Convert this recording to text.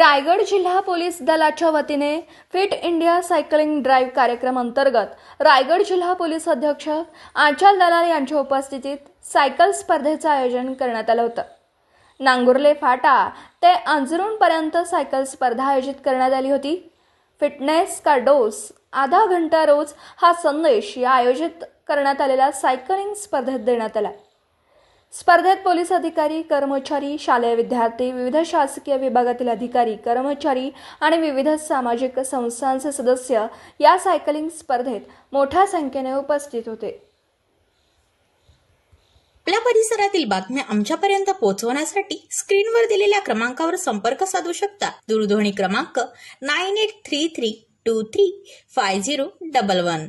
रायगड जिल्हा पोलीस दलाच्या वतीने फिट इंडिया सायकलिंग ड्राईव्ह कार्यक्रम अंतर्गत रायगड जिल्हा पोलीस अधीक्षक आंचल दलाल यांच्या उपस्थितीत सायकल स्पर्धेचं आयोजन करण्यात आलं होतं. नांगुर्ले फाटा ते अंजरूणपर्यंत सायकल स्पर्धा आयोजित करण्यात आली होती. फिटनेस का डोस आधा घंटा रोज हा संदेश या आयोजित करण्यात आलेल्या सायकलिंग स्पर्धेत देण्यात आला. स्पर्धेत पोलीस अधिकारी कर्मचारी शालेय विद्यार्थी विविध शासकीय विभागातील अधिकारी कर्मचारी आणि विविध सामाजिक संस्थांचे सदस्य या सायकलिंग स्पर्धेत मोठ्या संख्येने उपस्थित होते. आपल्या परिसरातील बातम्या आमच्यापर्यंत पोहोचवण्यासाठी स्क्रीनवर दिलेल्या क्रमांकावर संपर्क साधू शकता. दूरध्वनी क्रमांक nine eight three three two three five zero double one.